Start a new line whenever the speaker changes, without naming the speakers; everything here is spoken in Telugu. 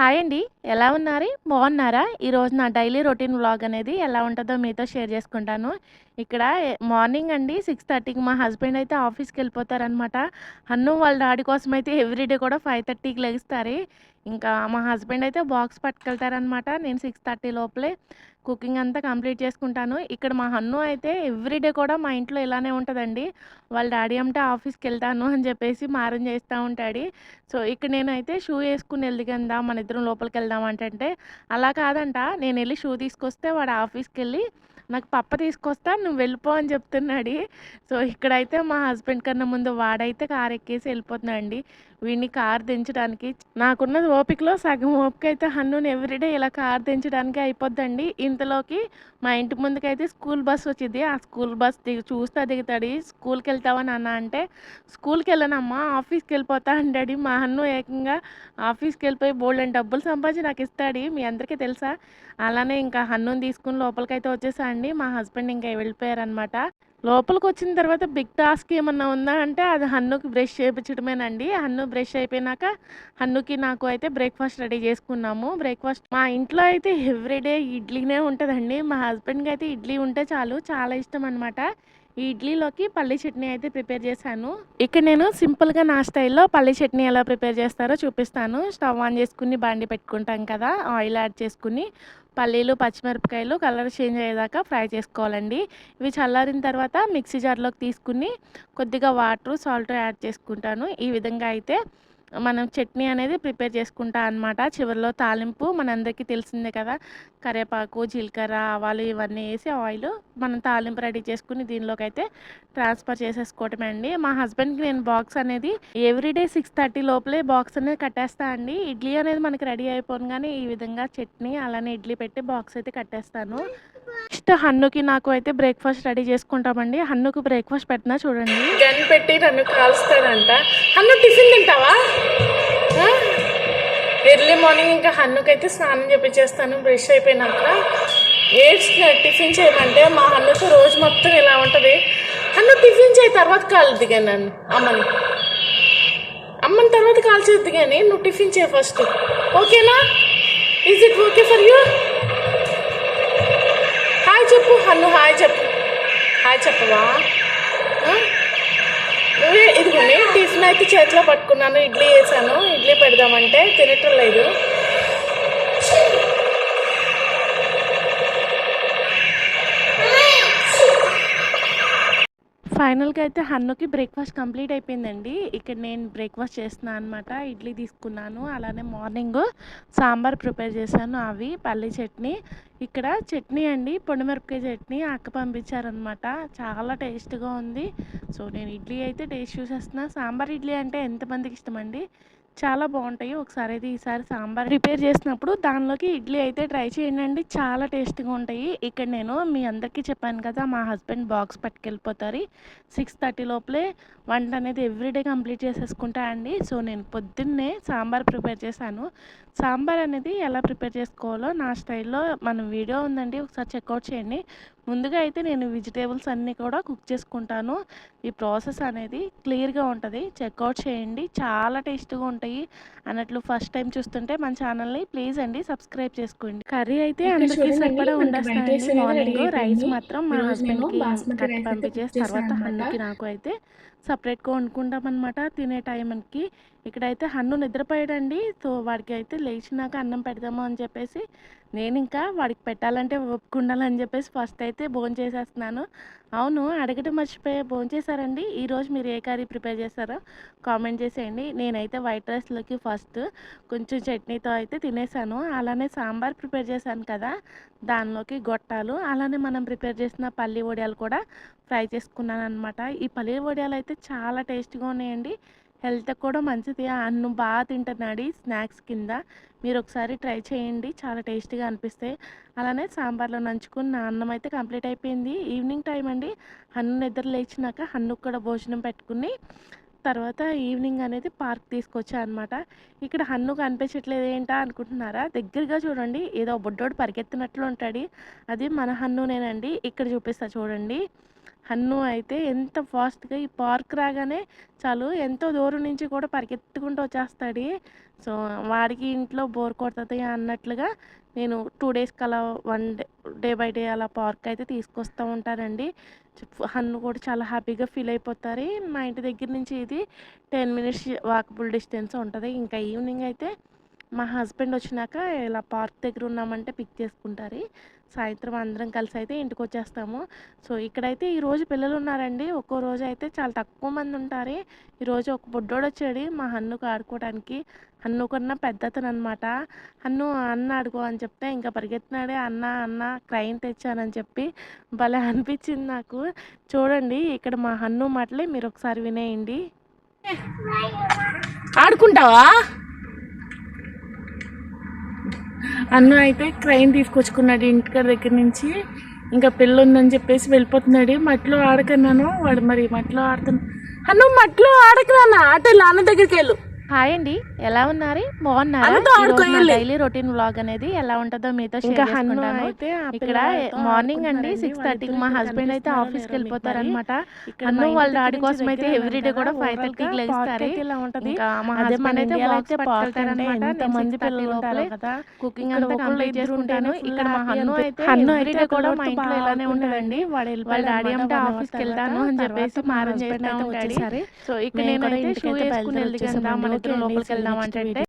హాయ్ అండి. ఎలా ఉన్నారు? బాగున్నారా? ఈరోజు నా డైలీ రొటీన్ వ్లాగ్ అనేది ఎలా ఉంటుందో మీతో షేర్ చేసుకుంటాను. ఇక్కడ మార్నింగ్ అండి సిక్స్ థర్టీకి మా హస్బెండ్ అయితే ఆఫీస్కి వెళ్ళిపోతారనమాట అన్ను వాళ్ళ డాడీ కోసం అయితే ఎవ్రీడే కూడా ఫైవ్ థర్టీకి లెగిస్తారు ఇంకా మా హస్బెండ్ అయితే బాక్స్ పట్టుకెళ్తారనమాట నేను సిక్స్ థర్టీ లోపలే కుకింగ్ అంతా కంప్లీట్ చేసుకుంటాను. ఇక్కడ మా హన్ను అయితే ఎవ్రీడే కూడా మా ఇంట్లో ఇలానే ఉంటుందండి. వాళ్ళ డాడీ అంటే ఆఫీస్కి వెళ్తాను అని చెప్పేసి మారం చేస్తూ ఉంటాడు. సో ఇక్కడ నేనైతే షూ వేసుకుని వెళ్దిగందా మన ఇద్దరం లోపలికి వెళ్దాం అంటే అలా కాదంట. నేను వెళ్ళి షూ తీసుకొస్తే వాడు ఆఫీస్కి వెళ్ళి నాకు పప్ప తీసుకొస్తా నువ్వు వెళ్ళిపో అని చెప్తున్నాడు. సో ఇక్కడైతే మా హస్బెండ్ కన్నా ముందు వాడైతే కార్ ఎక్కేసి వెళ్ళిపోతున్నాడు వీడిని కార్ దించడానికి. నాకున్న ఓపికలో సగం ఓపిక అయితే హన్నుని ఎవ్రీడే ఇలా కార్ దించడానికి అయిపోద్దండి. ఇంతలోకి మా ఇంటి ముందుకైతే స్కూల్ బస్ వచ్చింది ఆ స్కూల్ బస్ దిగి చూస్తా దిగుతాడు. స్కూల్కి వెళ్తావా నాన్న? అంటే స్కూల్కి వెళ్ళనమ్మా ఆఫీస్కి వెళ్ళిపోతా అంటాడు. మా హన్ను ఏకంగా ఆఫీస్కి వెళ్ళిపోయి బోల్డెన్ డబ్బులు సంపాదించి నాకు ఇస్తాడు. మీ అందరికీ తెలుసా? అలానే ఇంకా హన్నుని తీసుకుని లోపలికైతే వచ్చేసా అండి. మా హస్బెండ్ ఇంకా వెళ్ళిపోయారనమాట లోపలికి వచ్చిన తర్వాత బిగ్ టాస్క్ ఏమన్నా ఉందా అంటే అది హన్నుకి బ్రష్ చేయించడమేనండి. హన్ను బ్రష్ అయిపోయినాక హన్నుకి నాకు అయితే బ్రేక్ఫాస్ట్ రెడీ చేసుకున్నాము. బ్రేక్ఫాస్ట్ మా ఇంట్లో అయితే ఎవ్రీడే ఇడ్లీనే ఉంటుందండి. మా హస్బెండ్కి అయితే ఇడ్లీ ఉంటే చాలు. చాలా ఇష్టం అనమాట ఈ ఇడ్లీలోకి పల్లి చట్నీ అయితే ప్రిపేర్ చేశాను. ఇక్కడ నేను సింపుల్గా నా స్టైల్లో పల్లి చట్నీ ఎలా ప్రిపేర్ చేస్తారో చూపిస్తాను. స్టవ్ ఆన్ చేసుకుని బాండి పెట్టుకుంటాం కదా ఆయిల్ యాడ్ చేసుకుని. పల్లీలు పచ్చిమిరపకాయలు కలర్ చేంజ్ అయ్యేదాకా ఫ్రై చేసుకోవాలండి. ఇవి చల్లారిన తర్వాత మిక్సీ జార్లోకి తీసుకుని కొద్దిగా వాటర్ సాల్ట్ యాడ్ చేసుకుంటాను. ఈ విధంగా అయితే మనం చట్నీ అనేది ప్రిపేర్ చేసుకుంటా అనమాట చివరిలో తాలింపు మనందరికీ తెలిసిందే కదా. కరివేపాకు జీలకర్ర ఆవాలు ఇవన్నీ వేసి ఆయిల్ మనం తాలింపు రెడీ చేసుకుని దీనిలోకి అయితే ట్రాన్స్ఫర్ చేసేసుకోవటమే అండి. మా హస్బెండ్కి నేను బాక్స్ అనేది ఎవ్రీడే సిక్స్ థర్టీ లోపలే బాక్స్ అనేది కట్టేస్తా అండి. ఇడ్లీ అనేది మనకి రెడీ అయిపోను కానీ ఈ విధంగా చట్నీ అలానే ఇడ్లీ పెట్టి బాక్స్ అయితే కట్టేస్తాను. ఫస్ట్ హన్నుకి నాకు అయితే బ్రేక్ఫాస్ట్ రెడీ చేసుకుంటామండి. హన్నుకు బ్రేక్ఫాస్ట్ పెట్టినా చూడండి. గన్ పెట్టి నన్ను కాల్స్తాడంట. హన్ను టిఫిన్ తింటావా? ఎర్లీ మార్నింగ్ ఇంకా హన్నుకైతే స్నానం చేపించేస్తాను బ్రష్ అయిపోయినాక ఏడ్స్ టిఫిన్ చేయమంటే మా హన్నుకు రోజు మొత్తం ఇలా ఉంటుంది. హన్ను టిఫిన్ చేయి తర్వాత కాలు దిగాను నన్ను అమ్మని. అమ్మని తర్వాత కాల్ చేద్ది కానీ నువ్వు టిఫిన్ చేయి ఫస్ట్. ఓకేనా? Is it okay for you Hannu hi చెప్పు. హాయ్ చెప్పవా? నువ్వే ఇదిగోండి టిఫిన్ అయితే చేతిలో పట్టుకున్నాను ఇడ్లీ వేసాను ఇడ్లీ పెడదామంటే తినటం లేదు. ఫైనల్గా అయితే హన్నుకి బ్రేక్ఫాస్ట్ కంప్లీట్ అయిపోయిందండి. ఇక్కడ నేను బ్రేక్ఫాస్ట్ చేస్తున్నాను అనమాట ఇడ్లీ తీసుకున్నాను. అలానే మార్నింగ్ సాంబార్ ప్రిపేర్ చేశాను అవి పల్లి చట్నీ. ఇక్కడ చట్నీ అండి పొడిమిరపకాయ చట్నీ అక్క పంపించారనమాట చాలా టేస్ట్గా ఉంది. సో నేను ఇడ్లీ అయితే టేస్ట్ చూసేస్తున్నా. సాంబార్ ఇడ్లీ అంటే ఎంతమందికి ఇష్టమండి? చాలా బాగుంటాయి. ఒకసారి అయితే ఈసారి సాంబార్ ప్రిపేర్ చేసినప్పుడు దానిలోకి ఇడ్లీ అయితే ట్రై చేయండి చాలా టేస్టీగా ఉంటాయి. ఇక్కడ నేను మీ అందరికీ చెప్పాను కదా మా హస్బెండ్ బాక్స్ పట్టుకెళ్ళిపోతారు. సిక్స్ థర్టీ లోపలే వంట అనేది ఎవ్రీడే కంప్లీట్ చేసేసుకుంటా అండి. సో నేను పొద్దున్నే సాంబార్ ప్రిపేర్ చేశాను. సాంబార్ అనేది ఎలా ప్రిపేర్ చేసుకోవాలో నా స్టైల్లో మన వీడియో ఉందండి. ఒకసారి చెక్అవుట్ చేయండి. ముందుగా అయితే నేను వెజిటేబుల్స్ అన్నీ కూడా కుక్ చేసుకుంటాను. ఈ ప్రాసెస్ అనేది క్లియర్గా ఉంటుంది. చెక్అవుట్ చేయండి. చాలా టేస్టీగా ఉంటుంది ఉంటాయి అన్నట్లు ఫస్ట్ టైం చూస్తుంటే మన ఛానల్ని ప్లీజ్ అండి సబ్స్క్రైబ్ చేసుకోండి. కర్రీ అయితే అందరికీ సరిపడా
అనేది
మార్నింగ్ రైస్. మాత్రం మా హస్బెండ్కి కట్ పంపించేసి తర్వాత హన్నుకి నాకు అయితే సపరేట్గా వండుకుంటాం అనమాట తినే టైంకి ఇక్కడైతే హన్ను నిద్రపోయాడండి. సో వాడికి అయితే లేచినాక అన్నం పెడదాము అని చెప్పేసి నేను ఇంకా వాడికి పెట్టాలంటే ఒప్పుకుండాలని చెప్పేసి ఫస్ట్ అయితే భోజనం చేసేస్తున్నాను. అవును అడగటం మర్చిపోయి భోజనం చేశారండి. ఈరోజు మీరు ఏ కర్రీ ప్రిపేర్ చేశారో కామెంట్ చేసేయండి. నేనైతే వైట్ రైస్లోకి ఫస్ట్ కొంచెం చట్నీతో అయితే తినేసాను. అలానే సాంబార్ ప్రిపేర్ చేశాను కదా దానిలోకి గొట్టాలు అలానే మనం ప్రిపేర్ చేసిన పల్లి వడియాలు కూడా ఫ్రై చేసుకున్నాను అనమాట ఈ పల్లి వడియాలు అయితే చాలా టేస్ట్గా ఉన్నాయండి. హెల్త్ కూడా మంచిది. అన్ను బాగా తింటున్నాడు స్నాక్స్ కింద. మీరు ఒకసారి ట్రై చేయండి. చాలా టేస్టీగా అనిపిస్తాయి అలానే సాంబార్లో నంచుకుని నా అన్నం అయితే కంప్లీట్ అయిపోయింది. ఈవినింగ్ టైం అండి. హన్ను నిద్ర లేచినాక హన్నుకు కూడా భోజనం పెట్టుకుని తర్వాత ఈవినింగ్ అనేది పార్క్ తీసుకొచ్చా అనమాట ఇక్కడ హన్ను కనిపించట్లేదు ఏంటా అనుకుంటున్నారా? దగ్గరగా చూడండి. ఏదో బొడ్డోడు పరిగెత్తినట్లు ఉంటాడు. అది మన హన్నునేనండి. ఇక్కడ చూపిస్తా చూడండి. హన్ను అయితే ఎంత ఫాస్ట్గా ఈ పార్క్ రాగానే చాలు ఎంతో దూరం నుంచి కూడా పరిగెత్తుకుంటూ వచ్చేస్తాడు. సో వాడికి ఇంట్లో బోర్ కొడుతుంది అన్నట్లుగా నేను టూ డేస్కి అలా one day day by day అలా పార్క్ అయితే తీసుకొస్తూ ఉంటానండి. హన్ను కూడా చాలా హ్యాపీగా ఫీల్ అయిపోతారు. మా ఇంటి దగ్గర నుంచి ఇది టెన్ మినిట్స్ వాకబుల్ డిస్టెన్స్ ఉంటుంది. ఇంకా ఈవినింగ్ అయితే మా హస్బెండ్ వచ్చినాక ఇలా పార్క్ దగ్గర ఉన్నామంటే పిక్ చేసుకుంటారు. సాయంత్రం అందరం కలిసి అయితే ఇంటికి వచ్చేస్తాము. సో ఇక్కడైతే ఈరోజు పిల్లలు ఉన్నారండి. ఒక్కో రోజు అయితే చాలా తక్కువ మంది ఉంటారు. ఈరోజు ఒక బుడ్డోడు వచ్చాడు. మా హన్నుకు ఆడుకోవడానికి హన్ను కన్నా పెద్దతను అనమాట హన్ను అన్న ఆడుకో అని చెప్తే ఇంకా పరిగెత్తినాడే అన్న అన్న క్రైన్ తెచ్చానని చెప్పి భలే అనిపించింది నాకు. చూడండి ఇక్కడ మా హన్ను మాటలే మీరు ఒకసారి వినేయండి. ఆడుకుంటావా? అన్న అయితే క్రైన్ తీసుకొచ్చుకున్నాడు ఇంటికాడ దగ్గర నుంచి. ఇంకా పిల్ల ఉందని చెప్పేసి వెళ్ళిపోతున్నాడు. మట్లో ఆడకన్నాను వాడు మరి మట్లో ఆడుతున్నా అన్న మట్లో ఆడకనా అటు నాన్న దగ్గరికి వెళ్ళు. హాయ్ అండి. ఎలా ఉన్నారు? బాగున్నారా. డైలీ రొటీన్ వ్లాగ్ అనేది ఎలా ఉంటుందో మీతో షేర్ చేసుకుంటాను. ఇక్కడ మార్నింగ్ అండి సిక్స్ థర్టీకి మా హస్బెండ్ అయితే ఆఫీస్కి వెళ్ళిపోతారు అనమాట అన్ను వాళ్ళ డాడీ కోసం అయితే ఎవ్రీడే కూడా ఫైవ్ థర్టీకి లెగిస్తారు ఇంకా మా హస్బెండ్ అయితే
అంటే ఎంత మంది పిల్లలు
కదా కుకింగ్ అంతా కంప్లీట్ చేసుకుంటాను. ఇక్కడ మా హన్ను అయితే
హన్ను అయితే
కూడా మా ఇంట్లో ఇలానే ఉంటాడండి
వాడు
వాళ్ళ డాడీ అంటే ఆఫీస్కి
అన్నమాట.
వెళ్తాను అని చెప్పేసి మారం
వచ్చేసారు.
సో ఇక్కడ నేనైతే షూ వేసుకుని వెళ్ళి. ఇద్దరం లోపలికి వెళ్దాం అంటే